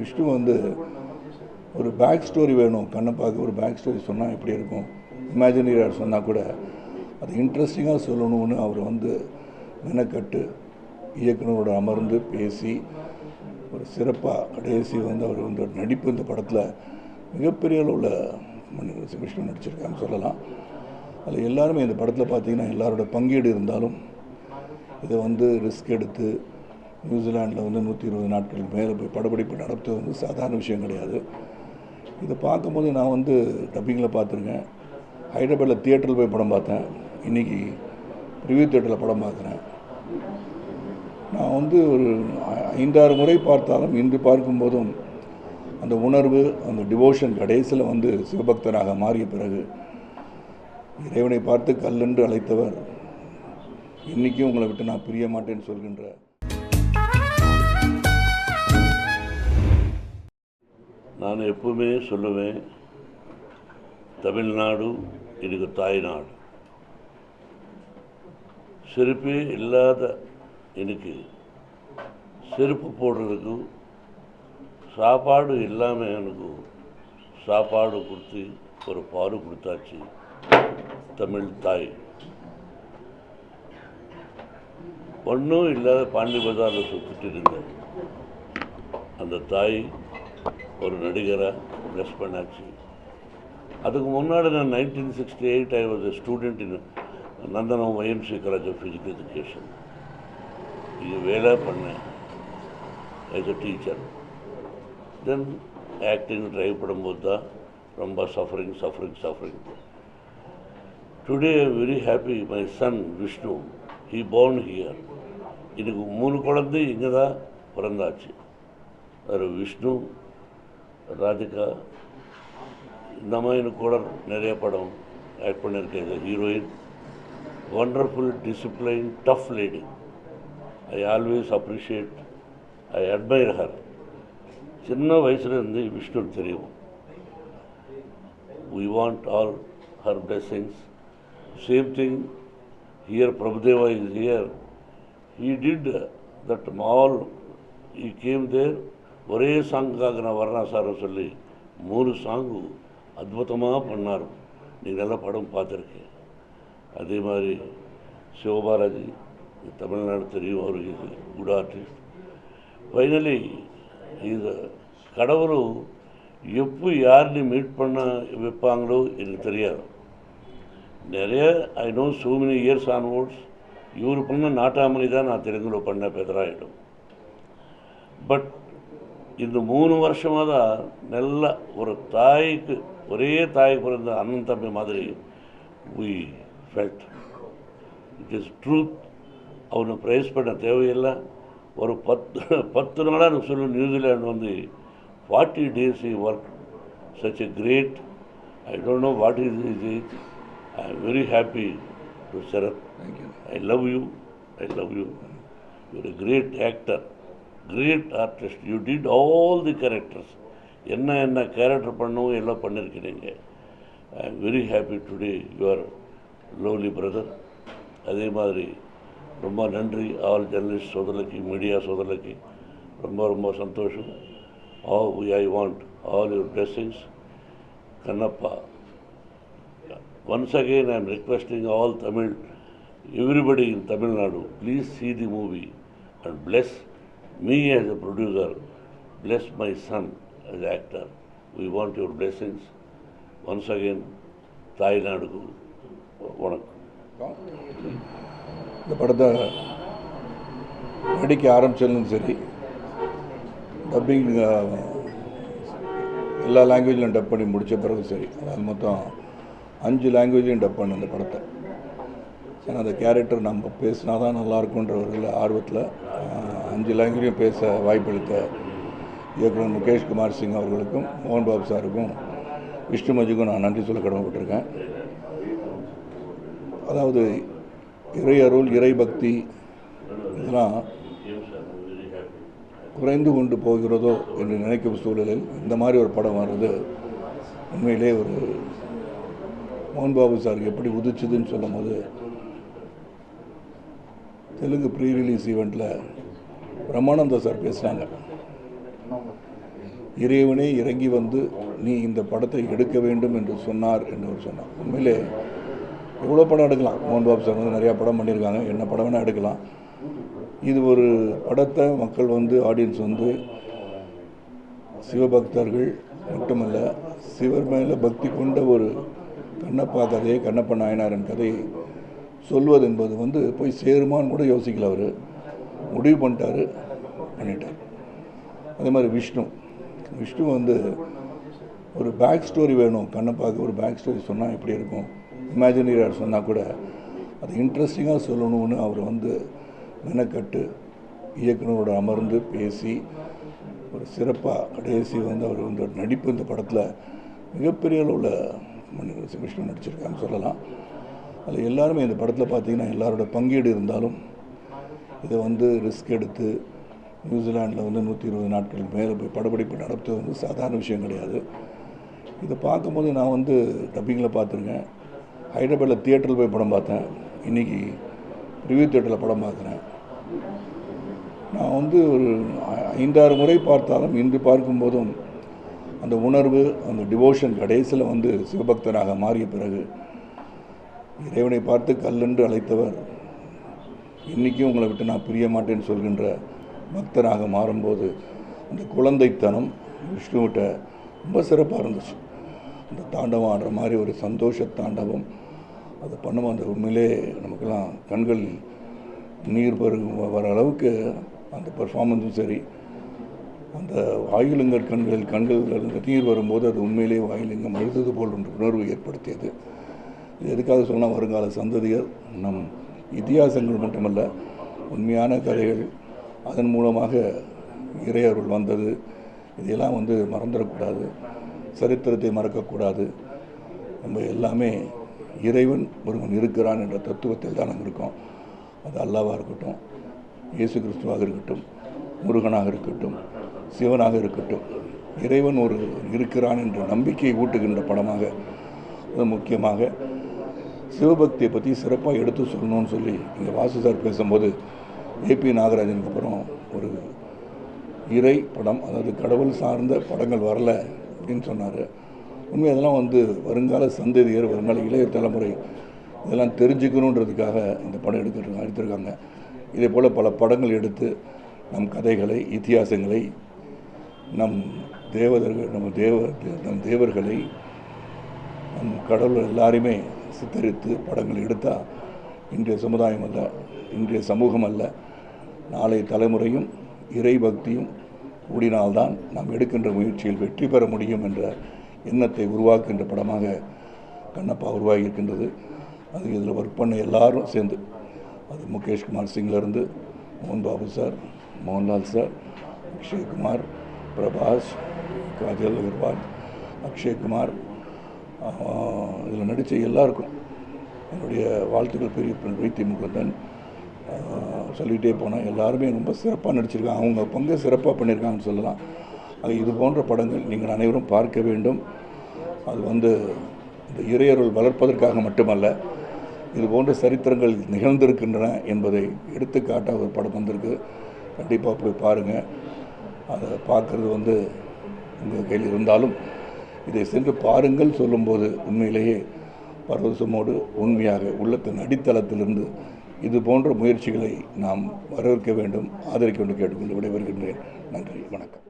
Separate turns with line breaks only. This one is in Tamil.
விஷ்ணு வந்து ஒரு பேக் ஸ்டோரி வேணும். கண்ணப்பாக்கு ஒரு பேக் ஸ்டோரி சொன்னால் எப்படி இருக்கும்? இமேஜினரியாக சொன்னால் கூட அது இன்ட்ரெஸ்டிங்காக சொல்லணும்னு அவர் வந்து மெனக்கட்டு இயக்குனரோட அமர்ந்து பேசி ஒரு சிறப்பாக கடைசி வந்து அவர் வந்து ஒரு நடிப்பு இந்த படத்தில் மிகப்பெரிய அளவில் விஷ்ணு நடிச்சிருக்கான்னு சொல்லலாம். அதில் எல்லாருமே இந்த படத்தில் பார்த்தீங்கன்னா எல்லாரோட பங்கீடு இருந்தாலும் இதை வந்து ரிஸ்க் எடுத்து நியூசிலாண்டில் வந்து நூற்றி இருபது நாட்களுக்கு மேலே போய் படப்பிடிப்பு நடத்துவது வந்து சாதாரண விஷயம் கிடையாது. இதை பார்க்கும்போது நான் வந்து டப்பிங்கில் பார்த்துருக்கேன். ஹைதராபாத்தில் தியேட்டரில் போய் படம் பார்த்தேன். இன்றைக்கி ரிவ்யூ தியேட்டரில் படம் பார்க்குறேன். நான் வந்து ஒரு ஐந்தாறு முறை பார்த்தாலும் இன்று பார்க்கும்போதும் அந்த உணர்வு அந்த டிவோஷன் கடைசியில் வந்து சிவபக்தராக மாறிய பிறகு இறைவனை பார்த்து கல்லென்று அழைத்தவர் இன்றைக்கும் உங்களை விட்டு நான் பிரிய மாட்டேன்னு சொல்கின்ற
நான் எப்பவுமே சொல்லுவேன் தமிழ்நாடு எனக்கு தாய்நாடு. செருப்பே இல்லாத எனக்கு செருப்பு போடுறதுக்கு சாப்பாடு இல்லாமல் எனக்கு சாப்பாடு கொடுத்து ஒரு பாரு கொடுத்தாச்சு தமிழ் தாய். ஒன்றும் இல்லாத பாண்டி பஜாரில் சுற்றிட்டு இருந்தேன். அந்த தாய் ஒரு நடிகராக ப்ளஸ் பண்ணாச்சு. அதுக்கு முன்னாடி நான் nineteen sixty eight I was student in Nandanam YMCA college of physical education இது வேலை பண்ணேன் as a teacher then acting try பண்ணும்போது தான் ரொம்ப suffering suffering suffering today I very happy my son Vishnu he born here எனக்கு மூணு குழந்தை இங்கே தான் பிறந்தாச்சு. அது விஷ்ணு ராதிகா இந்த மாதிரி கூட நிறைய படம் ஆக்ட் பண்ணியிருக்கேன் heroine wonderful discipline tough lady I always appreciate I admire her சின்ன வயசுலேருந்து விஷ்ணு தெரியும் we want all her blessings. Same thing here, Prabhudeva is here. He did that all, he came there, ஒரே சாங்குக்காக நான் வர்றேன் சார்னு சொல்லி. மூணு சாங்கு அற்புதமாக பண்ணார். நீங்கள் நல்ல படம் பார்த்துருக்கேன் அதே மாதிரி சிவபாலாஜி தமிழ்நாடு தெரியும் அவருக்கு குட் ஆர்டிஸ்ட். ஃபைனலி இது கடவுளும் எப்போ யாருன்னு மீட் பண்ண வைப்பாங்களோ எனக்கு தெரியாது. நிறைய I know so many years onwards இவர் பண்ண நாட்டாமணி தான் நான் தெலுங்குல பண்ண பெதராயிடும். பட் இந்த மூணு வருஷமாக தான் நல்ல ஒரு தாய்க்கு ஒரே தாய்க்கு பிறந்த அண்ணன் தம்பி மாதிரி we felt it is truth அவனை ப்ரைஸ் பண்ண தேவையில்லை ஒரு பத்து பத்து நாளாக எனக்கு சொல்லு நியூசிலாந்து வந்து forty days a work such a great I don't know what is is it I am very happy to Sarath thank you I love you I love you you're a great actor great artist you did all the characters என்ன என்ன கேரக்டர் பண்ணவும் எல்லாம் பண்ணியிருக்கிறீங்க I am very happy today your lovely brother அதே மாதிரி ரொம்ப நன்றி ஆல் ஜர்னலிஸ்ட் சோதரலுக்கு மீடியா சோதரலுக்கு ரொம்ப ரொம்ப சந்தோஷம் all I want all your blessings Kannappa Once again, I am requesting all Tamil, everybody in Tamil Nadu, please see the movie and bless me as a producer, bless my son as actor. We want your blessings. Once again, தாய்நாடுக்கு வணக்கம்
இந்த படத்தை நடிக்க ஆரம்பிச்சதும் சரி டப்பிங் எல்லா லாங்குவேஜ்லையும் டப் பண்ணி முடித்த பிறகு சரி அதாவது மொத்தம் அஞ்சு லாங்குவேஜ்லையும் டப் பண்ண அந்த படத்தை ஏன்னா அந்த கேரக்டர் நம்ம பேசினா தான் நல்லாயிருக்குன்ற ஒரு ஆர்வத்தில் அஞ்சு லாங்குவேஜையும் பேச வாய்ப்பளித்த இயக்குனர் முகேஷ் குமார் சிங் அவர்களுக்கும் மோகன் பாபு சாருக்கும் விஷ்ணு மஜுக்கும் நான் நன்றி சொல்ல கடமைப்பட்டிருக்கேன். அதாவது இறை அருள் இறை பக்தி இதெல்லாம் குறைந்து கொண்டு போகிறதோ என்று நினைக்கும் சூழலில் இந்த மாதிரி ஒரு படம் வர்றது உண்மையிலே ஒரு மோகன் பாபு சாருக்கு எப்படி உதிச்சுதுன்னு சொல்லும்போது தெலுங்கு ப்ரீ ரிலீஸ் ஈவெண்ட்டில் பிரம்மானந்த சார் பேசினாங்க இறைவனே இறங்கி வந்து நீ இந்த படத்தை எடுக்க வேண்டும் என்று சொன்னார் என்று அவர் சொன்னார். உண்மையிலே எவ்வளோ படம் எடுக்கலாம்? மோகன் பாபு சார் வந்து நிறையா படம் பண்ணியிருக்காங்க. என்ன படம் வேணால் எடுக்கலாம். இது ஒரு படத்தை மக்கள் வந்து ஆடியன்ஸ் வந்து சிவபக்தர்கள் மட்டுமல்ல சிவர் மேலே பக்தி கொண்ட ஒரு கண்ணப்பா கதையை கண்ணப்ப நாயனாரின் கதையை சொல்வது என்பது வந்து போய் சேருமான்னு கூட யோசிக்கல அவர். முடிவு பண்ணிட்டாரு பண்ணிட்டார். அதே மாதிரி விஷ்ணு. விஷ்ணு வந்து ஒரு பேக் ஸ்டோரி வேணும். கண்ணப்பாக்கு ஒரு பேக் ஸ்டோரி சொன்னால் எப்படி இருக்கும். இமேஜினரியார் சொன்னால் கூட அது இன்ட்ரெஸ்டிங்காக சொல்லணும்னு அவர் வந்து மெனக்கட்டு இயக்குனரோட அமர்ந்து பேசி ஒரு சிறப்பாக கடைசி வந்து அவர் வந்து நடிப்பு இந்த படத்தில் மிகப்பெரிய அளவில் விஷ்ணு நடிச்சிருக்கான்னு சொல்லலாம். அதில் எல்லாருமே இந்த படத்தில் பார்த்தீங்கன்னா எல்லாரோட பங்கீடு இருந்தாலும் இதை வந்து ரிஸ்க் எடுத்து நியூசிலாண்டில் வந்து நூற்றி இருபது நாட்கள் மேலே போய் படப்பிடிப்பு நடத்துவது வந்து சாதாரண விஷயம் கிடையாது. இதை பார்க்கும்போது நான் வந்து டப்பிங்கில் பார்த்துருக்கேன். ஹைதராபாத்தில் தியேட்டரில் போய் படம் பார்த்தேன். இன்றைக்கி ரிவ்யூ தியேட்டரில் படம் பார்க்குறேன். நான் வந்து ஒரு ஐ- ஐந்தாறு முறை பார்த்தாலும் இன்று பார்க்கும்போதும் அந்த உணர்வு அந்த டிவோஷன் கடைசியில் வந்து சிவபக்தனாக மாறிய பிறகு இறைவனை பார்த்து கல்லென்று அழைத்தவர் இன்றைக்கும் உங்களை விட்டு நான் பிரிய மாட்டேன்னு சொல்கின்ற பக்தராக மாறும்போது அந்த குழந்தைத்தனம் விஷ்ணுவிட்ட ரொம்ப சிறப்பாக இருந்துச்சு. அந்த தாண்டவம் ஆடுற மாதிரி ஒரு சந்தோஷ தாண்டவம் அதை பண்ணும் அந்த உண்மையிலே நமக்கெல்லாம் கண்கள் நீர் பருகும் வர அளவுக்கு அந்த பர்ஃபார்மன்ஸும் சரி அந்த வாயுலிங்கர் கண்களில் கண்கள் நீர் வரும்போது அது உண்மையிலேயே வாயுலிங்கம் அழுதது போல் ஒன்று உணர்வு ஏற்படுத்தியது. இது எதுக்காக சொன்னால் வருங்கால சந்ததியர் நம் இதிகாசங்கள் மட்டுமல்ல உண்மையான கதைகள் அதன் மூலமாக இறையருள் வந்தது. இதையெல்லாம் வந்து மறந்துடக்கூடாது சரித்திரத்தை மறக்கக்கூடாது. நம்ம எல்லாமே இறைவன் ஒருவன் இருக்கிறான் என்ற தத்துவத்தில் தான் நம்ம இருக்கோம். அது அல்லாவாக இருக்கட்டும் இயேசு கிறிஸ்துவாக இருக்கட்டும் முருகனாக இருக்கட்டும் சிவனாக இருக்கட்டும் இறைவன் ஒரு இருக்கிறான் என்ற நம்பிக்கையை ஊட்டுகின்ற படமாக முக்கியமாக சிவபக்தியை பற்றி சிறப்பாக எடுத்து சொல்லணும்னு சொல்லி இங்கே வாசு சார் பேசும்போது ஏபி நாகராஜனுக்கு அப்புறம் ஒரு இறை படம் அதாவது கடவுள் சார்ந்த படங்கள் வரல அப்படின்னு சொன்னார். உண்மை அதெல்லாம் வந்து வருங்கால சந்ததியர் வருங்கால இளைய தலைமுறை இதெல்லாம் தெரிஞ்சுக்கணுன்றதுக்காக இந்த படம் எடுத்துட்டு எடுத்திருக்காங்க. இதே போல் பல படங்கள் எடுத்து நம் கதைகளை இத்தியாசங்களை நம் தேவதர்கள் நம்ம தேவ நம் தேவர்களை நம் கடவுள் எல்லாருமே சித்தரித்து படங்கள் எடுத்தால் இன்றைய சமுதாயம் அல்ல இன்றைய சமூகம் அல்ல. நாளைய தலைமுறையும் இறை பக்தியும் கூடினால்தான் நாம் எடுக்கின்ற முயற்சியில் வெற்றி பெற முடியும் என்ற எண்ணத்தை உருவாக்குகின்ற படமாக கண்ணப்பா உருவாகி இருக்கின்றது அது இதில் ஒர்க் பண்ண எல்லாரும் சேர்ந்து அது முகேஷ் குமார் சிங்லேருந்து மோகன் பாபு சார் மோகன்லால் சார் அக்ஷய்குமார் பிரபாஷ் காஜல் அகர்வால் அக்ஷய்குமார் இதில் நடித்த எல்லாருக்கும் என்னுடைய வாழ்த்துக்கள் பெரிய வைத்திய முகுந்தன். சொல்லிகிட்டே போனால் எல்லாருமே ரொம்ப சிறப்பாக நடிச்சிருக்காங்க. அவங்க பங்கு சிறப்பாக பண்ணியிருக்காங்கன்னு சொல்லலாம். அது இது போன்ற படங்கள் நீங்கள் அனைவரும் பார்க்க வேண்டும். அது வந்து இந்த இறையருள் வளர்ப்பதற்காக மட்டுமல்ல இது போன்ற சரித்திரங்கள் நிகழ்ந்திருக்கின்றன என்பதை எடுத்துக்காட்ட ஒரு படம் வந்திருக்கு. கண்டிப்பாக போய் பாருங்கள் அதை பார்க்குறது வந்து உங்கள் கையில் இருந்தாலும் இதை சென்று பாருங்கள் சொல்லும்போது உண்மையிலேயே பரவசமோடு உண்மையாக உள்ளத்தின் அடித்தளத்திலிருந்து இது போன்ற முயற்சிகளை நாம் வரவேற்க வேண்டும் ஆதரிக்க வேண்டும் கேட்டுக்கொண்டு விடைபெறுகின்றேன். நன்றி வணக்கம்.